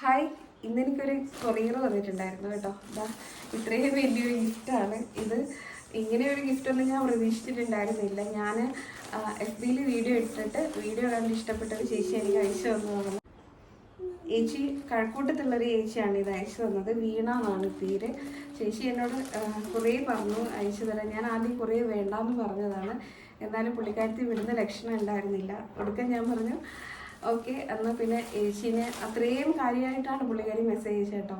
Hi. ഇന്ന് എനിക്കൊരു courier വന്നിട്ടുണ്ടായിരുന്നു കേട്ടോ. ഇതാ ഇത്രയും വലിയൊരു ഗിഫ്റ്റാണ് ഇത് ഇങ്ങനെയൊരു ഒരു ഗിഫ്റ്റ് ഒന്നും ഞാൻ പ്രതീക്ഷിച്ചിട്ടുണ്ടായിരുന്നില്ല. ഞാൻ എഫ് ബിയിൽ വീഡിയോ ഇട്ടിട്ട് വീഡിയോ കണ്ട് ഇഷ്ടപ്പെട്ടൊരു ചേച്ചി എനിക്ക് അയച്ചു തന്നതാണ് ചേച്ചി കഴക്കൂട്ടത്തുള്ളൊരു ചേച്ചിയാണ് ഇത് അയച്ചു തന്നത്. വീണ എന്നാണ് പേര്. ചേച്ചി എന്നോട് കുറേ പറഞ്ഞു അയച്ചു തരാൻ. ഞാൻ ആദ്യം കുറേ വേണ്ടാന്ന് പറഞ്ഞതാണ്. എന്നാലും പുള്ളിക്കാരത്തി വിടുന്ന ലക്ഷണം ഉണ്ടായിരുന്നില്ല. ഒടുക്കം ഞാൻ പറഞ്ഞു ഓക്കെ എന്നാൽ പിന്നെ ഏച്ചിനെ അത്രയും കാര്യമായിട്ടാണ് പുള്ളിക്കാരി മെസ്സേജ് അയച്ചേട്ടോ.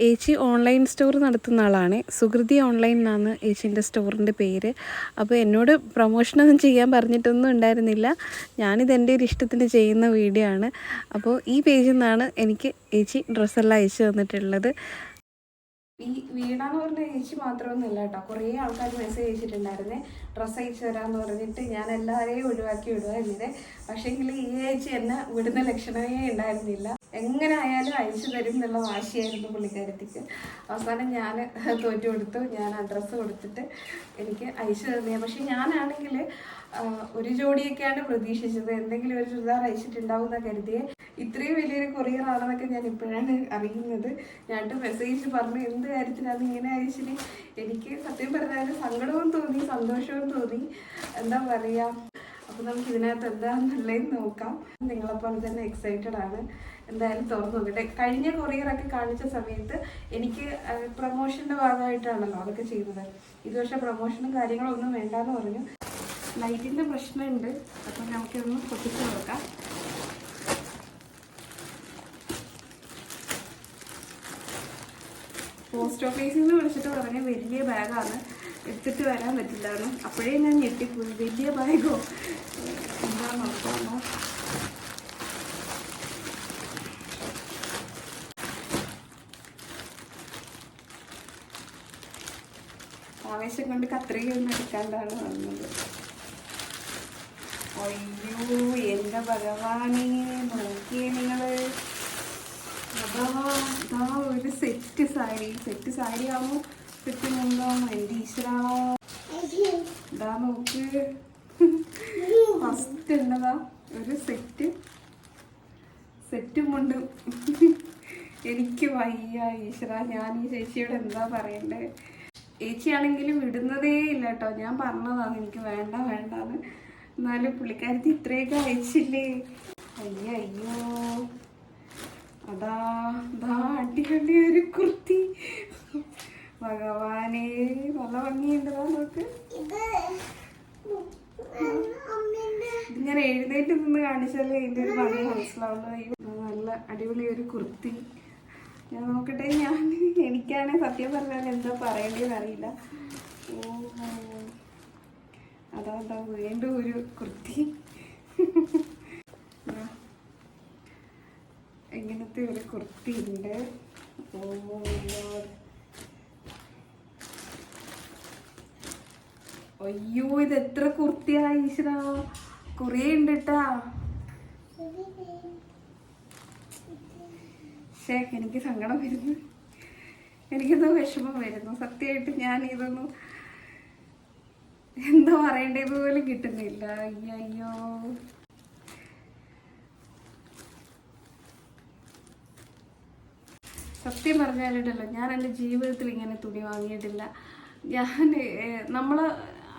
ഏച്ചി ഓൺലൈൻ സ്റ്റോർ നടത്തുന്ന ആളാണ്. സുഹൃതി ഓൺലൈൻ എന്നാണ് ഏച്ചീന്റെ സ്റ്റോറിന്റെ പേര്. അപ്പോൾ എന്നോട് പ്രൊമോഷനൊന്നും ചെയ്യാൻ പറഞ്ഞിട്ടൊന്നും ഉണ്ടായിരുന്നില്ല. ഞാനിത് എന്റെ ഒരു ഇഷ്ടത്തിന് ചെയ്യുന്ന വീഡിയോ ആണ്. അപ്പോൾ ഈ പേജിൽ നിന്നാണ് എനിക്ക് ഏച്ചി ഡ്രസ്സെല്ലാം അയച്ചു തന്നിട്ടുള്ളത്. ഈ വീണാന്ന് പറഞ്ഞ ചേച്ചി മാത്രമൊന്നുമല്ല കേട്ടോ. കുറേ ആൾക്കാർ മെസ്സേജ് അയച്ചിട്ടുണ്ടായിരുന്നേ. ഡ്രസ്സ് അയച്ചു തരാമെന്ന് പറഞ്ഞിട്ട് ഞാൻ എല്ലാവരെയും ഒഴിവാക്കി വിടുക എന്നിട്ട് പക്ഷേങ്കിൽ ഈ ചേച്ചി എന്നെ വിടുന്ന ലക്ഷണമേ ഉണ്ടായിരുന്നില്ല. എങ്ങനെ ആയാലും അയച്ചു തരും എന്നുള്ള വാശിയായിരുന്നു പുള്ളിക്കാരത്തിക്ക്. അവസാനം ഞാൻ തോറ്റു കൊടുത്തു. ഞാൻ അഡ്രസ്സ് കൊടുത്തിട്ട് എനിക്ക് അയച്ചു തന്നെ പക്ഷേ ഞാനാണെങ്കിൽ ഒരു ജോഡിയൊക്കെയാണ് പ്രതീക്ഷിച്ചത്. എന്തെങ്കിലും ഒരു ചുരിദാർ അയച്ചിട്ടുണ്ടാവും എന്ന് കരുതിയേ. ഇത്രയും വലിയൊരു കൊറിയർ ആണെന്നൊക്കെ ഞാൻ ഇപ്പോഴാണ് അറിയുന്നത്. ഞാനിട്ട് മെസ്സേജ് പറഞ്ഞു എന്ത് കാര്യത്തിനാണ് ഇങ്ങനെ അയച്ചിന് എനിക്ക് സത്യം പറഞ്ഞാൽ സങ്കടവും തോന്നി സന്തോഷവും തോന്നി. എന്താ പറയുക അപ്പോൾ നമുക്ക് ഇതിനകത്ത് എന്താണെന്നുള്ളതെന്ന് നോക്കാം. നിങ്ങളെപ്പോലെ തന്നെ എക്സൈറ്റഡ് ആണ്. എന്തായാലും തുറന്നു നോക്കട്ടെ. കഴിഞ്ഞ കൊറിയറൊക്കെ കാണിച്ച സമയത്ത് എനിക്ക് പ്രൊമോഷന്റെ ഭാഗമായിട്ടാണല്ലോ അതൊക്കെ ചെയ്തത്. ഇത് പക്ഷേ പ്രൊമോഷനും കാര്യങ്ങളും ഒന്നും വേണ്ടാന്ന് പറഞ്ഞു. ലൈറ്റിന്റെ പ്രശ്നമുണ്ട്. അപ്പോൾ നമുക്കിതൊന്ന് പൊട്ടിച്ച് നോക്കാം. പോസ്റ്റ് ഓഫീസിൽ നിന്ന് വിളിച്ചിട്ട് പറഞ്ഞ വലിയ ബാഗാണ് എടുത്തിട്ട് വരാൻ പറ്റില്ലായിരുന്നു. അപ്പോഴേ ഞാൻ ഞെട്ടിപ്പോയി. വലിയ ബാഗോ എന്താ നോക്കാമോ ആവേശം കൊണ്ട് കത്രികയൊന്നും എടുക്കാണ്ടാണ് വന്നത്. അയ്യോ എന്റെ ഭഗവാനെ നോക്കിയേ നിങ്ങൾ. ഒരു സെറ്റ് സാരി. സെറ്റ് സാരി ആവുമ്പോ മുണ്ടോ എന്റെ ഈശ്വരാ ഇതാ നോക്ക്. ഫസ്റ്റ് ഉള്ളതാ. ഒരു സെറ്റ് സെറ്റും മുണ്ട് എനിക്ക് വയ്യ ഈശ്വര. ഞാൻ ഈ ചേച്ചിയോട് എന്താ പറയണ്ടേ? ചേച്ചിയാണെങ്കിലും ഇടുന്നതേ ഇല്ല കേട്ടോ. ഞാൻ പറഞ്ഞതാണ് എനിക്ക് വേണ്ട വേണ്ടാന്ന്. എന്നാലും പുള്ളിക്കാരത്തി ഇത്രയൊക്കെ അയച്ചില്ലേ? അയ്യോ അയ്യോ. അതാ ദാ അടിപൊളി ഒരു കുർത്തി. ഭഗവാനെ നല്ല ഭംഗിയുണ്ടതാ നോക്ക്. ഇതിങ്ങനെ എഴുന്നേറ്റ് നിന്ന് കാണിച്ചാലേ ഇതിന്റെ ഒരു ഭംഗി മനസ്സിലാവുള്ളൂ. നല്ല അടിപൊളി ഒരു കുർത്തി. ഞാൻ നോക്കട്ടെ ഞാൻ എനിക്കാണെ സത്യം പറഞ്ഞാൽ എന്താ പറയേണ്ടതെന്ന് അറിയില്ല. അതാ അതാ വീണ്ടും ഒരു കുർത്തി. എങ്ങനത്തെ ഒരു കുർത്തി ഉണ്ട്. ഓ അയ്യോ ഇത് എത്ര കുർത്തിയാ ഈശ്വര. കുറേ ഉണ്ട് കേട്ടാ എനിക്ക് സങ്കടം വരുന്നു. എനിക്കൊന്ന് വിഷമം വരുന്നു. സത്യമായിട്ട് ഞാൻ ഇതൊന്നും എന്താ പറയേണ്ടത് പോലും കിട്ടുന്നില്ല. അയ്യോ സത്യം പറഞ്ഞാലിട്ടല്ലോ ഞാൻ എന്റെ ജീവിതത്തിൽ ഇങ്ങനെ തുണി വാങ്ങിയിട്ടില്ല. ഞാൻ നമ്മൾ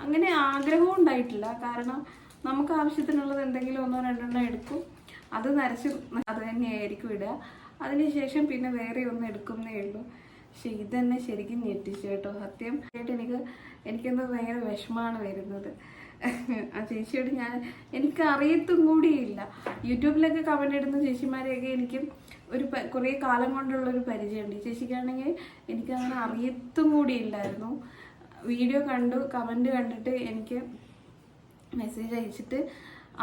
അങ്ങനെ ആഗ്രഹവും ഉണ്ടായിട്ടില്ല. കാരണം നമുക്ക് ആവശ്യത്തിനുള്ളത് എന്തെങ്കിലും ഒന്നോ രണ്ടെണ്ണം എടുക്കും. അത് നരച്ച് അത് തന്നെയായിരിക്കും ഇടുക. അതിനുശേഷം പിന്നെ വേറെ ഒന്നും എടുക്കുന്നേ ഉള്ളൂ. പക്ഷെ ഇതെന്നെ ശരിക്കും ഞെട്ടിച്ചു കേട്ടോ. സത്യം ആയിട്ട് എനിക്ക് എനിക്കെന്തോ ഭയങ്കര വിഷമമാണ് വരുന്നത്. ആ ചേച്ചിയോട് ഞാൻ എനിക്ക് അറിയത്തും കൂടിയില്ല. യൂട്യൂബിലൊക്കെ കമന്റ് ഇടുന്ന ചേച്ചിമാരെയൊക്കെ എനിക്ക് ഒരു കുറേ കാലം കൊണ്ടുള്ള ഒരു പരിചയമുണ്ട്. ഈ ചേച്ചിക്കാണെങ്കിൽ എനിക്കങ്ങനെ അറിയത്തും കൂടിയില്ലായിരുന്നു. വീഡിയോ കണ്ടു കമന്റ് കണ്ടിട്ട് എനിക്ക് മെസ്സേജ് അയച്ചിട്ട്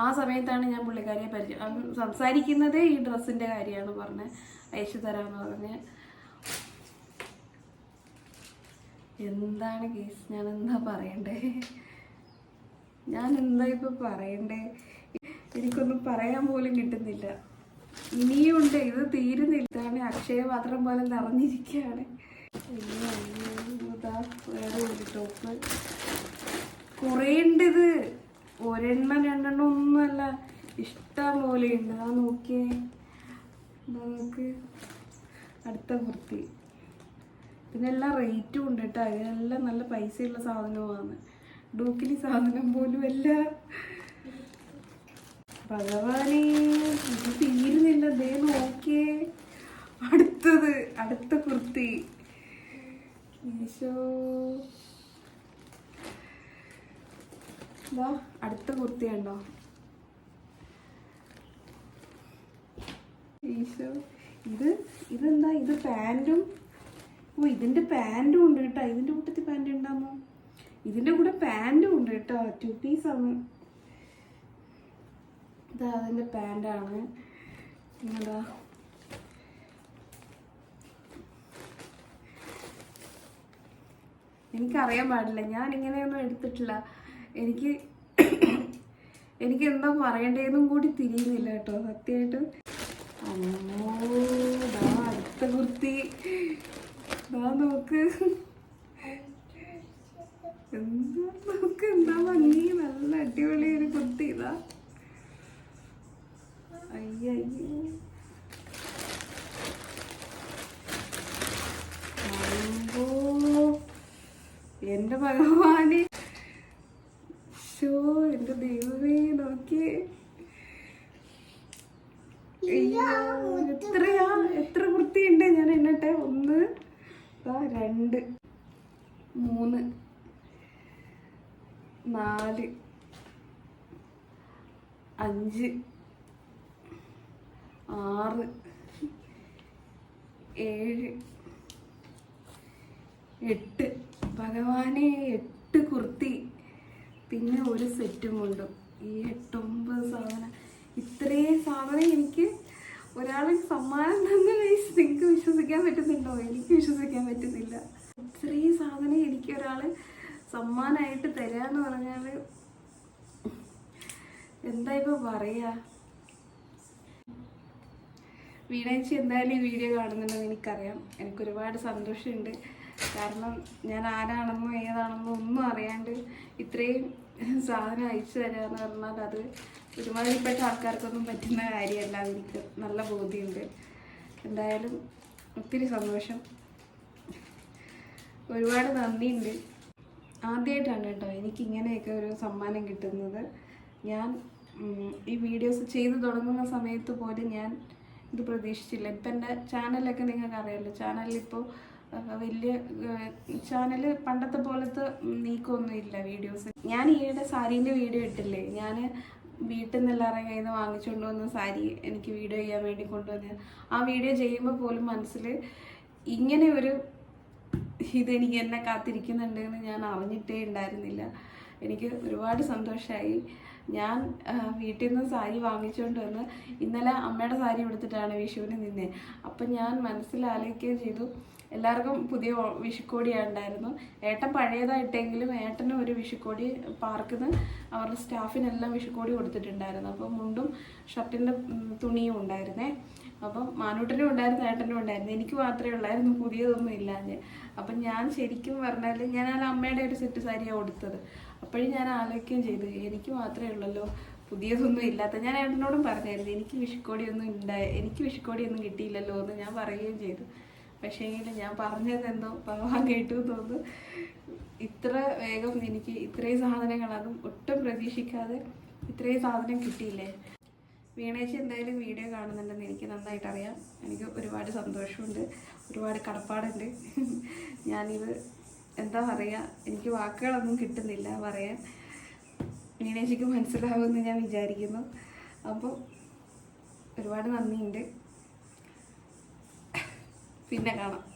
ആ സമയത്താണ് ഞാൻ പുള്ളിക്കാരിയെ പരിചയം സംസാരിക്കുന്നതേ ഈ ഡ്രസ്സിന്റെ കാര്യമാണ് പറഞ്ഞ് അയച്ചു തരാമെന്ന് പറഞ്ഞ്. എന്താണ് കേസ് ഞാൻ എന്താ പറയണ്ടേ? ഞാൻ എന്താ ഇപ്പം പറയണ്ടേ? എനിക്കൊന്നും പറയാൻ പോലും കിട്ടുന്നില്ല. ഇനിയുണ്ട് ഇത് തീരുന്നില്ല. ഇതാണ് അക്ഷയപാത്രം പോലെ നിറഞ്ഞിരിക്കുകയാണ്. ഇതാ വേറെ ഒരു ടോപ്പ്. കുറേ ഇത്. ഒരെണ്ണം രണ്ടെണ്ണം ഒന്നുമല്ല. ഇഷ്ടം പോലെ ഉണ്ട്. ആ നോക്കിയേ. നമുക്ക് അടുത്ത കുർത്തി. ഇതിനെല്ലാം റേറ്റും ഉണ്ട് കേട്ടോ. ഇതിനെല്ലാം നല്ല പൈസയുള്ള സാധനവുമാണ് ഡൂക്കിലി സാധനം പോലും അല്ല. ഭഗവാനെ ഇത് തീരുന്നില്ല. ദേ നോക്കിയേ. അടുത്തത്. അടുത്ത കുർത്തി. ഈശോ. ഇതാ അടുത്ത കുർത്തി ഉണ്ടോ ഈശോ. ഇത് ഇതെന്താ? ഇത് പാന്റും ഓ ഇതിന്റെ പാന്റും ഉണ്ട് കേട്ടോ. ഇതിന്റെ കൂട്ടത്തിൽ പാന്റ് ഉണ്ടാമോ ഇതിന്റെ കൂടെ പാന്റും ഉണ്ട് കേട്ടോ. ടു പീസാണ് ഇതാ അതിന്റെ പാന്റാണ് എന്താ എനിക്കറിയാൻ പാടില്ല. ഞാൻ ഇങ്ങനെയൊന്നും എടുത്തിട്ടില്ല. എനിക്ക് എനിക്ക് എന്താ പറയണ്ടേന്നും കൂടി തിരിയുന്നില്ല കേട്ടോ. സത്യമായിട്ട്. അടുത്ത കുർത്തി. നോക്ക്. എന്താ നോക്ക്? എന്താ ഭംഗി? നല്ല അടിപൊളി ഒരു കുർത്തി. ഇതാ അയ്യോ എന്റെ ഭഗവാനെ. ഷോ എന്റെ ദൈവമേ നോക്കി എത്രയാ? എത്ര വൃത്തിയുണ്ട്? ഞാൻ എണ്ണട്ടെ. ഒന്ന് രണ്ട് മൂന്ന് നാല് അഞ്ച് ആറ് ഏഴ് എട്ട് ഭഗവാനെ എട്ട് കുർത്തി പിന്നെ ഒരു സെറ്റും കൊണ്ടും. ഈ എട്ടൊമ്പത് സാധനം ഇത്രയും സാധനം എനിക്ക് ഒരാൾ സമ്മാനം തന്നെ നിങ്ങൾക്ക് വിശ്വസിക്കാൻ പറ്റുന്നുണ്ടോ? എനിക്ക് വിശ്വസിക്കാൻ പറ്റുന്നില്ല. ഇത്രയും സാധനം എനിക്ക് ഒരാൾ സമ്മാനമായിട്ട് എന്ന് പറഞ്ഞാൽ എന്താ ഇപ്പോൾ പറയുക വീണേച്ചി എന്തായാലും ഈ വീഡിയോ കാണുന്നുണ്ടെന്ന് എനിക്കറിയാം. എനിക്കൊരുപാട് സന്തോഷമുണ്ട്. കാരണം ഞാൻ ആരാണെന്നോ ഏതാണെന്നോ ഒന്നും അറിയാണ്ട് ഇത്രയും സാധനം അയച്ചു തരാന്ന് പറഞ്ഞാൽ അത് ഒരുമാതിരിപ്പെട്ട ആൾക്കാർക്കൊന്നും പറ്റുന്ന കാര്യമല്ല. എനിക്ക് നല്ല ബോധ്യമുണ്ട്. എന്തായാലും ഒത്തിരി സന്തോഷം. ഒരുപാട് നന്ദിയുണ്ട്. ആദ്യമായിട്ടാണ് കേട്ടോ എനിക്ക് ഇങ്ങനെയൊക്കെ ഒരു സമ്മാനം കിട്ടുന്നത്. ഞാൻ ഈ വീഡിയോസ് ചെയ്തു തുടങ്ങുന്ന സമയത്ത് പോലും ഞാൻ ഇത് പ്രതീക്ഷിച്ചില്ല. ഇപ്പം എന്റെ ചാനലൊക്കെ നിങ്ങൾക്ക് അറിയാമല്ലോ ചാനലിലിപ്പോൾ വലിയ ചാനൽ പണ്ടത്തെ പോലത്തെ നീക്കമൊന്നുമില്ല വീഡിയോസ് ഞാൻ ഈയിടെ സാരീന്റെ വീഡിയോ ഇട്ടില്ലേ? ഞാൻ വീട്ടിൽ നിന്ന് എല്ലാവരുടെ കയ്യിൽ നിന്ന് വാങ്ങിച്ചുകൊണ്ട് വന്ന സാരി എനിക്ക് വീഡിയോ ചെയ്യാൻ വേണ്ടി കൊണ്ടുവന്ന് ആ വീഡിയോ ചെയ്യുമ്പോൾ പോലും മനസ്സിൽ ഇങ്ങനെ ഒരു ഇതെനിക്ക് എന്നെ കാത്തിരിക്കുന്നുണ്ട് എന്ന് ഞാൻ അറിഞ്ഞിട്ടേ ഉണ്ടായിരുന്നില്ല. എനിക്ക് ഒരുപാട് സന്തോഷമായി ഞാൻ വീട്ടിൽ നിന്ന് സാരി വാങ്ങിച്ചുകൊണ്ട് വന്ന് ഇന്നലെ അമ്മയുടെ സാരി എടുത്തിട്ടാണ് വിഷുവിന് നിന്നേ. അപ്പം ഞാൻ മനസ്സിലാലോചിക്കുകയും ചെയ്തു എല്ലാവർക്കും പുതിയ വിഷുക്കോടിയാണ്ടായിരുന്നു ഏട്ടൻ പഴയതായിട്ടെങ്കിലും ഏട്ടന് ഒരു വിഷുക്കോടി പാർക്കിൽ അവരുടെ സ്റ്റാഫിനെല്ലാം വിഷുക്കോടി കൊടുത്തിട്ടുണ്ടായിരുന്നു. അപ്പോൾ മുണ്ടും ഷർട്ടിന്റെ തുണിയും ഉണ്ടായിരുന്നേ. അപ്പം മാനൂട്ടനും ഉണ്ടായിരുന്നു ഏട്ടനും ഉണ്ടായിരുന്നു. എനിക്ക് മാത്രമേ ഉള്ളായിരുന്നു പുതിയതൊന്നും ഇല്ലാഞ്ഞ്. അപ്പം ഞാൻ ശരിക്കും പറഞ്ഞാൽ ഞാൻ ആ അമ്മയുടെ ഒരു സെറ്റ് സാരിയാണ് കൊടുത്തത് അപ്പോഴും ഞാൻ ആലോചിക്കുകയും ചെയ്തു എനിക്ക് മാത്രമേ ഉള്ളല്ലോ പുതിയതൊന്നും ഇല്ലാത്ത. ഞാൻ ഏട്ടനോടും പറഞ്ഞായിരുന്നു എനിക്ക് വിഷുക്കോടിയൊന്നും ഉണ്ടായ എനിക്ക് വിഷുക്കോടിയൊന്നും കിട്ടിയില്ലല്ലോ എന്ന് ഞാൻ പറയുകയും ചെയ്തു. പക്ഷേങ്കിൽ ഞാൻ പറഞ്ഞത് എന്തോ ഭഗവാൻ കേട്ടു തോന്നുന്നു. ഇത്ര വേഗം എനിക്ക് ഇത്രയും സാധനങ്ങൾ അതും ഒട്ടും പ്രതീക്ഷിക്കാതെ ഇത്രയും സാധനം കിട്ടിയില്ലേ? വീണേച്ചി എന്തായാലും വീഡിയോ കാണുന്നുണ്ടെന്ന് എനിക്ക് നന്നായിട്ട് അറിയാം എനിക്ക് ഒരുപാട് സന്തോഷമുണ്ട്. ഒരുപാട് കടപ്പാടുണ്ട്. ഞാനിത് എന്താ പറയുക എനിക്ക് വാക്കുകളൊന്നും കിട്ടുന്നില്ല പറയാൻ. വീണേച്ചിക്ക് മനസ്സിലാവുമെന്ന് ഞാൻ വിചാരിക്കുന്നു. അപ്പോൾ ഒരുപാട് നന്ദിയുണ്ട്. പിന്നെ കാണാം.